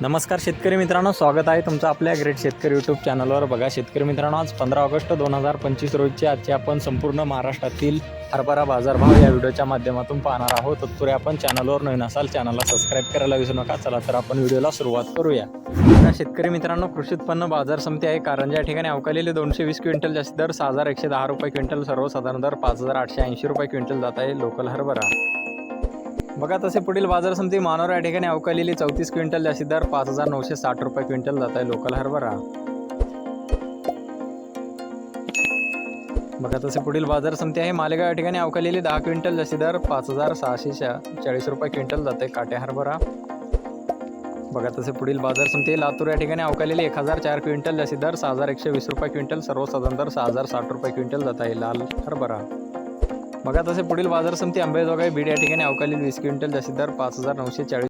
नमस्कार शेतकरी मित्रांनो स्वागत आहे तुमचं आपल्या ग्रेट शेतकरी यूट्यूब चॅनलवर बघा शेतकरी मित्रांनो आज पंधरा ऑगस्ट दोन हजार पंचवीस रोजची आजची आपण संपूर्ण महाराष्ट्रातील हरभरा बाजारभाव या व्हिडिओच्या माध्यमातून पाहणार आहोत. तत्पूर्वी आपण चॅनलवर नवीन असाल चॅनलला सबस्क्राईब करायला विसरू नका. चला तर आपण व्हिडिओला सुरुवात करूया. बघा शेतकरी मित्रांनो कृषी उत्पन्न बाजार समिती आहे. कारण या ठिकाणी अवकालेले दोनशे वीस क्विंटल जास्त दर सहा हजार एकशे दहा रुपये क्विंटल सर्वसाधारण दर पाच हजार आठशे ऐंशी रुपये क्विंटल जात आहे लोकल हरभरा. बघा तसे पुढील बाजार समिती मानोरा या ठिकाणी अवकालेली चौतीस क्विंटल जास्ती दर पाच हजार नऊशे साठ रुपये क्विंटल जात आहे लोकल हरभरा. बघा तसे पुढील बाजार समिती आहे. मालेगाव या ठिकाणी अवकालेली दहा क्विंटल जास्ती दर पाच हजार सहाशे चाळीस रुपये क्विंटल जाते काटे हरभरा. बघा तसे पुढील बाजार समिती लातूर या ठिकाणी अवकालेली एक हजार चार क्विंटल जास्ती दर सहा हजार एकशे वीस रुपये क्विंटल सर्वसाधारण दर सहा हजार साठ रुपये क्विंटल जात आहे लाल हरभरा. बघा तसे पुढील बाजार समिती अंबेजोगाई बीड या ठिकाणी अवकालीन वीस क्विंटल जास्तीदार पाच हजार नऊशे चाळीस